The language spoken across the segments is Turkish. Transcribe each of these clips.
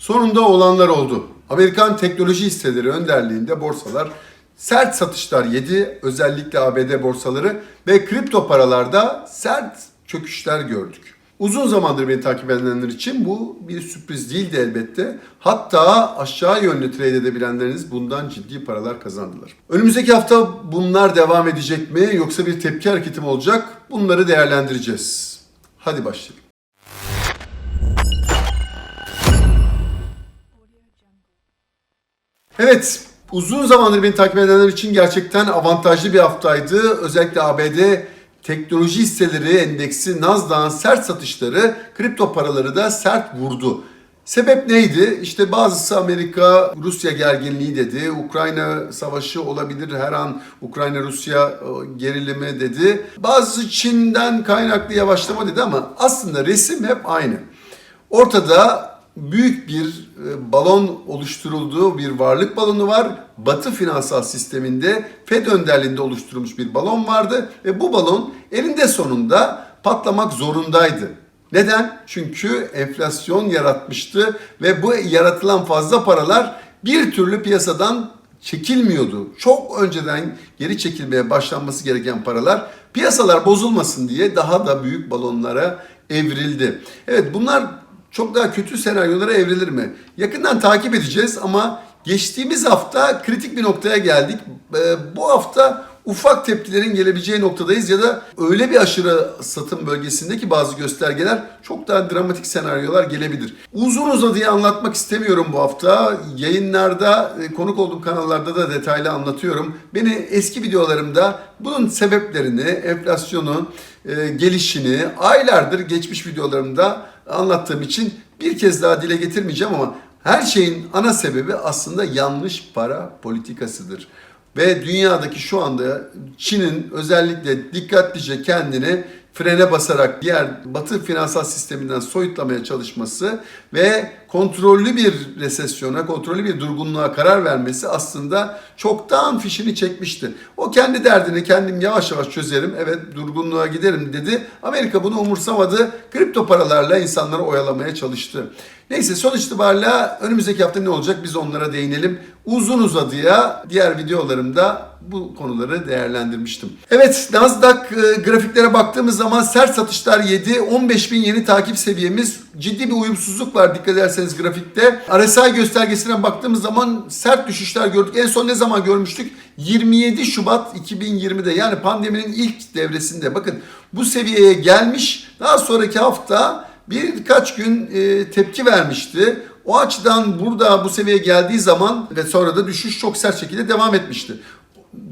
Sonunda olanlar oldu. Amerikan teknoloji hisseleri önderliğinde borsalar sert satışlar yedi. Özellikle ABD borsaları ve kripto paralarda sert çöküşler gördük. Uzun zamandır beni takip edenler için bu bir sürpriz değildi elbette. Hatta aşağı yönlü trade edebilenleriniz bundan ciddi paralar kazandılar. Önümüzdeki hafta bunlar devam edecek mi yoksa bir tepki hareketi mi olacak? Bunları değerlendireceğiz. Hadi başlayalım. Evet, uzun zamandır beni takip edenler için gerçekten avantajlı bir haftaydı. Özellikle ABD teknoloji hisseleri endeksi Nasdaq'ın sert satışları kripto paraları da sert vurdu. Sebep neydi? İşte bazısı Amerika Rusya gerginliği dedi. Ukrayna savaşı olabilir her an Ukrayna Rusya gerilimi dedi. Bazısı Çin'den kaynaklı yavaşlama dedi ama aslında resim hep aynı. Ortada büyük bir e, balon oluşturulduğu bir varlık balonu var. Batı finansal sisteminde Fed önderliğinde oluşturulmuş bir balon vardı ve bu balon elinde sonunda patlamak zorundaydı. Neden? Çünkü enflasyon yaratmıştı ve bu yaratılan fazla paralar bir türlü piyasadan çekilmiyordu. Çok önceden geri çekilmeye başlanması gereken paralar piyasalar bozulmasın diye daha da büyük balonlara evrildi. Evet bunlar çok daha kötü senaryolara evrilir mi? Yakından takip edeceğiz ama geçtiğimiz hafta kritik bir noktaya geldik. Ee, bu hafta ufak tepkilerin gelebileceği noktadayız ya da öyle bir aşırı satım bölgesindeki bazı göstergeler çok daha dramatik senaryolar gelebilir. Uzun uzadıya anlatmak istemiyorum bu hafta. Yayınlarda, e, konuk olduğum kanallarda da detaylı anlatıyorum. Beni eski videolarımda bunun sebeplerini, enflasyonun e, gelişini aylardır geçmiş videolarımda anlattığım için bir kez daha dile getirmeyeceğim ama her şeyin ana sebebi aslında yanlış para politikasıdır. Ve dünyadaki şu anda Çin'in özellikle dikkatlice kendini frene basarak diğer batı finansal sisteminden soyutlamaya çalışması ve kontrollü bir resesyona, kontrollü bir durgunluğa karar vermesi aslında çoktan fişini çekmişti. O kendi derdini kendim yavaş yavaş çözerim, evet durgunluğa giderim dedi. Amerika bunu umursamadı. Kripto paralarla insanları oyalamaya çalıştı. Neyse sonuç itibariyle önümüzdeki hafta ne olacak biz onlara değinelim. Uzun uzadıya diğer videolarımda bu konuları değerlendirmiştim. Evet Nasdaq e, grafiklere baktığımız zaman sert satışlar yedi. 15 bin yeni takip seviyemiz. Ciddi bir uyumsuzluk var dikkat ederseniz grafikte. RSI göstergesine baktığımız zaman sert düşüşler gördük. En son ne zaman görmüştük? 27 Şubat 2020'de yani pandeminin ilk devresinde. Bakın bu seviyeye gelmiş. Daha sonraki hafta birkaç gün e, tepki vermişti. O açıdan burada bu seviyeye geldiği zaman ve sonra da düşüş çok sert şekilde devam etmişti.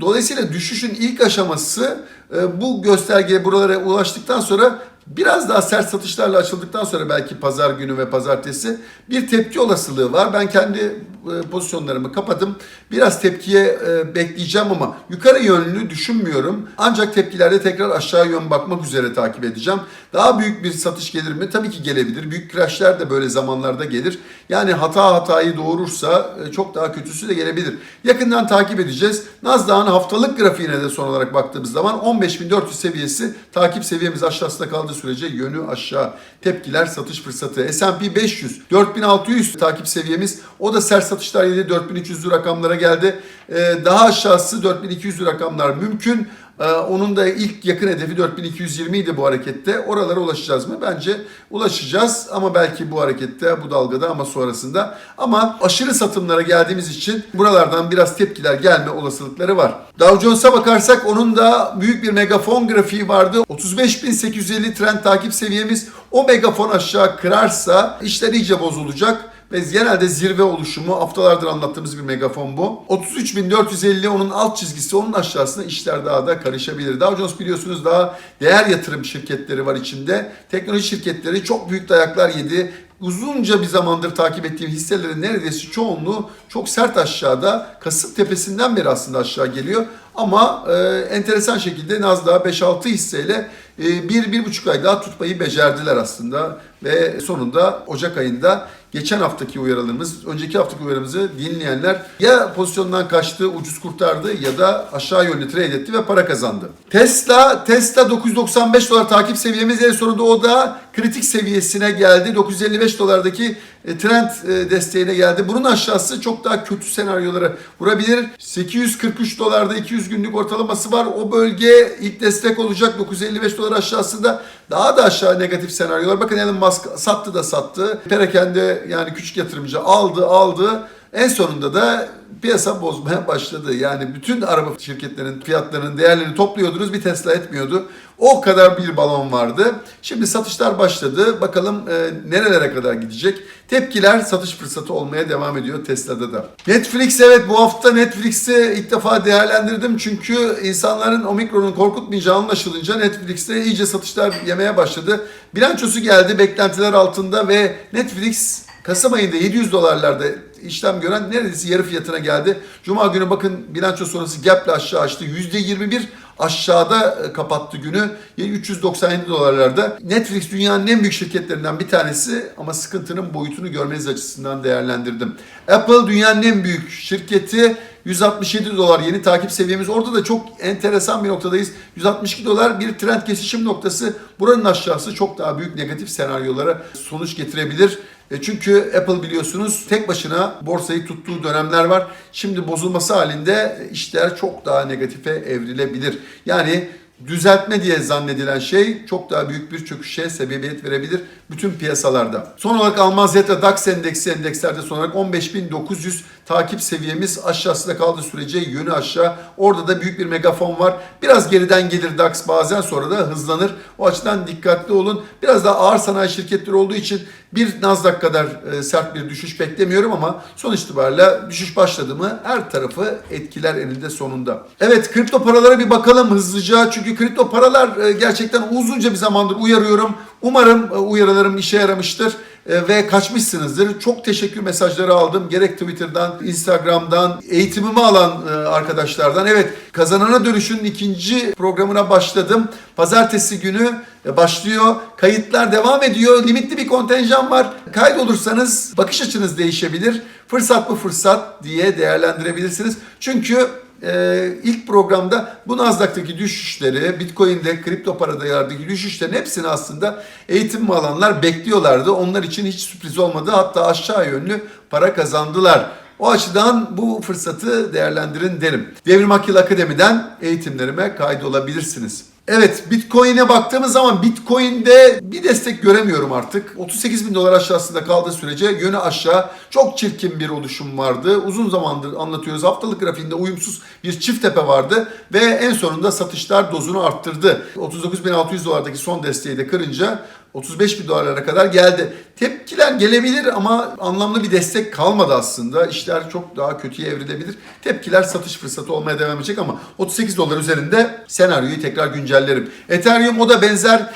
Dolayısıyla düşüşün ilk aşaması e, bu göstergeye buralara ulaştıktan sonra biraz daha sert satışlarla açıldıktan sonra belki pazar günü ve pazartesi bir tepki olasılığı var. Ben kendi e, pozisyonlarımı kapadım. Biraz tepkiye e, bekleyeceğim ama yukarı yönlü düşünmüyorum. Ancak tepkilerde tekrar aşağı yön bakmak üzere takip edeceğim. Daha büyük bir satış gelir mi? Tabii ki gelebilir. Büyük crashler de böyle zamanlarda gelir. Yani hata hatayı doğurursa e, çok daha kötüsü de gelebilir. Yakından takip edeceğiz. Nasdaq'ın haftalık grafiğine de son olarak baktığımız zaman 15.400 seviyesi takip seviyemiz aşağısında kaldığı sürece yönü aşağı. Tepkiler satış fırsatı. S&P 500 4600 takip seviyemiz. O da sert satışlar yedi 4300'lü rakamlara geldi. Ee, daha aşağısı 4200'lü rakamlar mümkün. Ee, onun da ilk yakın hedefi 4220 idi bu harekette. Oralara ulaşacağız mı? Bence ulaşacağız ama belki bu harekette, bu dalgada ama sonrasında. Ama aşırı satımlara geldiğimiz için buralardan biraz tepkiler gelme olasılıkları var. Dow Jones'a bakarsak onun da büyük bir megafon grafiği vardı. 35.850 trend takip seviyemiz o megafon aşağı kırarsa işler iyice bozulacak ve genelde zirve oluşumu haftalardır anlattığımız bir megafon bu. 33.450 onun alt çizgisi onun aşağısında işler daha da karışabilir. Dow Jones biliyorsunuz daha değer yatırım şirketleri var içinde. Teknoloji şirketleri çok büyük dayaklar yedi uzunca bir zamandır takip ettiğim hisselerin neredeyse çoğunluğu çok sert aşağıda. Kasım tepesinden beri aslında aşağı geliyor. Ama e, enteresan şekilde Nasdaq 5-6 hisseyle e, bir, bir buçuk ay daha tutmayı becerdiler aslında. Ve sonunda Ocak ayında geçen haftaki uyarılarımız, önceki haftaki uyarımızı dinleyenler ya pozisyondan kaçtı, ucuz kurtardı ya da aşağı yönlü trade etti ve para kazandı. Tesla, Tesla 995 dolar takip seviyemiz en sonunda o da kritik seviyesine geldi. 955 dolardaki e, trend e, desteğine geldi. Bunun aşağısı çok daha kötü senaryolara vurabilir. 843 dolarda 200 günlük ortalaması var. O bölge ilk destek olacak. 955 dolar aşağısında daha da aşağı negatif senaryolar. Bakın Elon Musk sattı da sattı. Perakende yani küçük yatırımcı aldı aldı. En sonunda da piyasa bozmaya başladı. Yani bütün araba şirketlerinin fiyatlarının değerlerini topluyordunuz bir Tesla etmiyordu. O kadar bir balon vardı. Şimdi satışlar başladı. Bakalım e, nerelere kadar gidecek. Tepkiler satış fırsatı olmaya devam ediyor Tesla'da da. Netflix evet bu hafta Netflix'i ilk defa değerlendirdim. Çünkü insanların Omikron'un korkutmayacağı anlaşılınca Netflix'te iyice satışlar yemeye başladı. Bilançosu geldi beklentiler altında ve Netflix Kasım ayında 700 dolarlarda işlem gören neredeyse yarı fiyatına geldi. Cuma günü bakın bilanço sonrası gap'le aşağı açtı. %21 aşağıda e, kapattı günü. 397 dolarlarda. Netflix dünyanın en büyük şirketlerinden bir tanesi ama sıkıntının boyutunu görmeniz açısından değerlendirdim. Apple dünyanın en büyük şirketi 167 dolar yeni takip seviyemiz. Orada da çok enteresan bir noktadayız. 162 dolar bir trend kesişim noktası. Buranın aşağısı çok daha büyük negatif senaryolara sonuç getirebilir. E çünkü Apple biliyorsunuz tek başına borsayı tuttuğu dönemler var. Şimdi bozulması halinde işler çok daha negatife evrilebilir. Yani düzeltme diye zannedilen şey çok daha büyük bir çöküşe sebebiyet verebilir bütün piyasalarda. Son olarak Alman Zeta DAX endeksi endekslerde son olarak 15.900 takip seviyemiz aşağısında kaldığı sürece yönü aşağı. Orada da büyük bir megafon var. Biraz geriden gelir DAX bazen sonra da hızlanır. O açıdan dikkatli olun. Biraz daha ağır sanayi şirketleri olduğu için bir Nasdaq kadar e, sert bir düşüş beklemiyorum ama son itibariyle düşüş başladı mı her tarafı etkiler eninde sonunda. Evet kripto paralara bir bakalım hızlıca. Çünkü kripto paralar e, gerçekten uzunca bir zamandır uyarıyorum. Umarım e, uyarılarım işe yaramıştır ve kaçmışsınızdır. Çok teşekkür mesajları aldım. Gerek Twitter'dan, Instagram'dan, eğitimimi alan e, arkadaşlardan. Evet, Kazanana Dönüş'ün ikinci programına başladım. Pazartesi günü e, başlıyor. Kayıtlar devam ediyor. Limitli bir kontenjan var. Kaydolursanız bakış açınız değişebilir. Fırsat mı fırsat diye değerlendirebilirsiniz. Çünkü ee, ilk programda bu Nasdaq'taki düşüşleri, Bitcoin'de, kripto paralardaki düşüşlerin hepsini aslında eğitim alanlar bekliyorlardı. Onlar için hiç sürpriz olmadı. Hatta aşağı yönlü para kazandılar. O açıdan bu fırsatı değerlendirin derim. Devrim Akil Akademi'den eğitimlerime kaydolabilirsiniz. Evet Bitcoin'e baktığımız zaman Bitcoin'de bir destek göremiyorum artık. 38 bin dolar aşağısında kaldığı sürece yönü aşağı çok çirkin bir oluşum vardı. Uzun zamandır anlatıyoruz. Haftalık grafiğinde uyumsuz bir çift tepe vardı ve en sonunda satışlar dozunu arttırdı. 39.600 dolardaki son desteği de kırınca 35 bin dolarlara kadar geldi. Tepkiler gelebilir ama anlamlı bir destek kalmadı aslında. İşler çok daha kötüye evrilebilir. Tepkiler satış fırsatı olmaya devam edecek ama 38 dolar üzerinde senaryoyu tekrar güncellerim. Ethereum o da benzer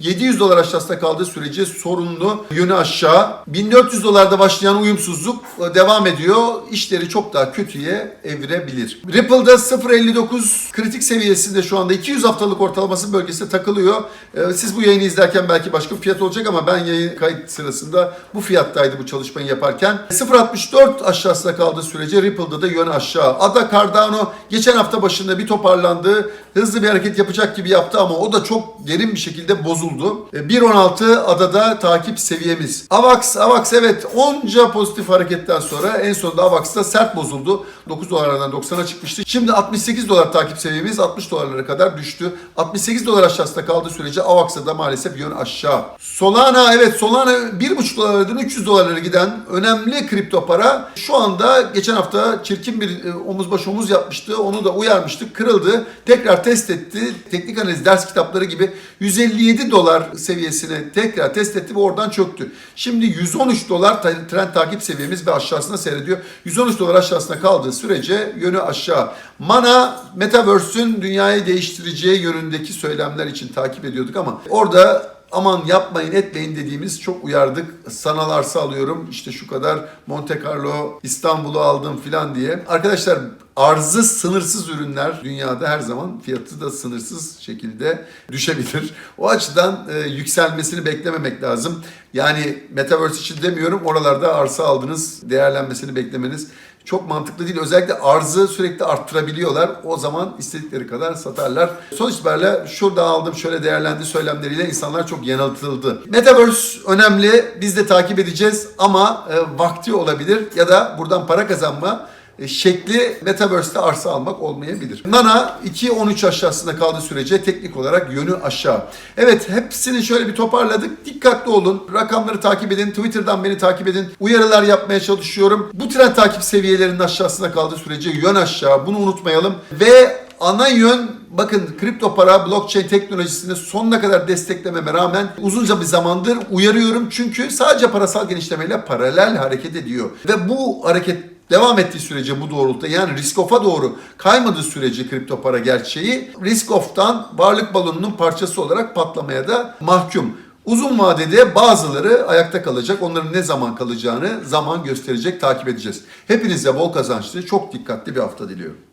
2700 dolar aşağısında kaldığı sürece sorunlu yönü aşağı. 1400 dolarda başlayan uyumsuzluk devam ediyor. İşleri çok daha kötüye evirebilir. Ripple'da 0.59 kritik seviyesinde şu anda 200 haftalık ortalaması bölgesinde takılıyor. Ee, Siz bu yayını izlerken belki başka bir fiyat olacak ama ben yayın kayıt sırasında bu fiyattaydı bu çalışmayı yaparken. 0.64 aşağısında kaldığı sürece Ripple'da da yön aşağı. Ada Cardano geçen hafta başında bir toparlandı. Hızlı bir hareket yapacak gibi yaptı ama o da çok derin bir şekilde bozuldu. 1.16 adada takip seviyemiz. AVAX, AVAX evet onca pozitif hareketten sonra en sonunda AVAX'ta sert bozuldu. 9 dolarlardan 90'a çıkmıştı. Şimdi 68 dolar takip seviyemiz 60 dolarlara kadar düştü. 68 dolar aşağısında kaldığı sürece AVAX'ta da maalesef yön aşağı. Solana evet Solana 1,5 dolarlardan 300 dolarlara giden önemli kripto para. Şu anda geçen hafta çirkin bir e, omuz baş omuz yapmıştı. Onu da uyarmıştık. Kırıldı. Tekrar test etti. Teknik analiz ders kitapları gibi 157 dolar seviyesine tekrar test etti ve oradan çöktü. Şimdi 113 dolar trend takip seviyemiz ve aşağısına seyrediyor. 113 dolar aşağısına kaldığı sürece yönü aşağı. Mana Metaverse'ün dünyayı değiştireceği yönündeki söylemler için takip ediyorduk ama orada aman yapmayın etmeyin dediğimiz çok uyardık. Sanal arsa alıyorum işte şu kadar Monte Carlo İstanbul'u aldım filan diye. Arkadaşlar arzı sınırsız ürünler dünyada her zaman fiyatı da sınırsız şekilde düşebilir. O açıdan e, yükselmesini beklememek lazım. Yani Metaverse için demiyorum oralarda arsa aldınız değerlenmesini beklemeniz çok mantıklı değil. Özellikle arzı sürekli arttırabiliyorlar. O zaman istedikleri kadar satarlar. Sonuç itibariyle şurada aldım şöyle değerlendi söylemleriyle insanlar çok yanıltıldı. Metaverse önemli. Biz de takip edeceğiz ama e, vakti olabilir ya da buradan para kazanma şekli Metaverse'te arsa almak olmayabilir. Nana 2-13 aşağısında kaldığı sürece teknik olarak yönü aşağı. Evet hepsini şöyle bir toparladık. Dikkatli olun. Rakamları takip edin. Twitter'dan beni takip edin. Uyarılar yapmaya çalışıyorum. Bu trend takip seviyelerinin aşağısında kaldığı sürece yön aşağı. Bunu unutmayalım. Ve ana yön bakın kripto para blockchain teknolojisini sonuna kadar desteklememe rağmen uzunca bir zamandır uyarıyorum. Çünkü sadece parasal genişlemeyle paralel hareket ediyor. Ve bu hareket devam ettiği sürece bu doğrultuda yani risk off'a doğru kaymadığı sürece kripto para gerçeği risk off'tan varlık balonunun parçası olarak patlamaya da mahkum. Uzun vadede bazıları ayakta kalacak. Onların ne zaman kalacağını zaman gösterecek, takip edeceğiz. Hepinize bol kazançlı, çok dikkatli bir hafta diliyorum.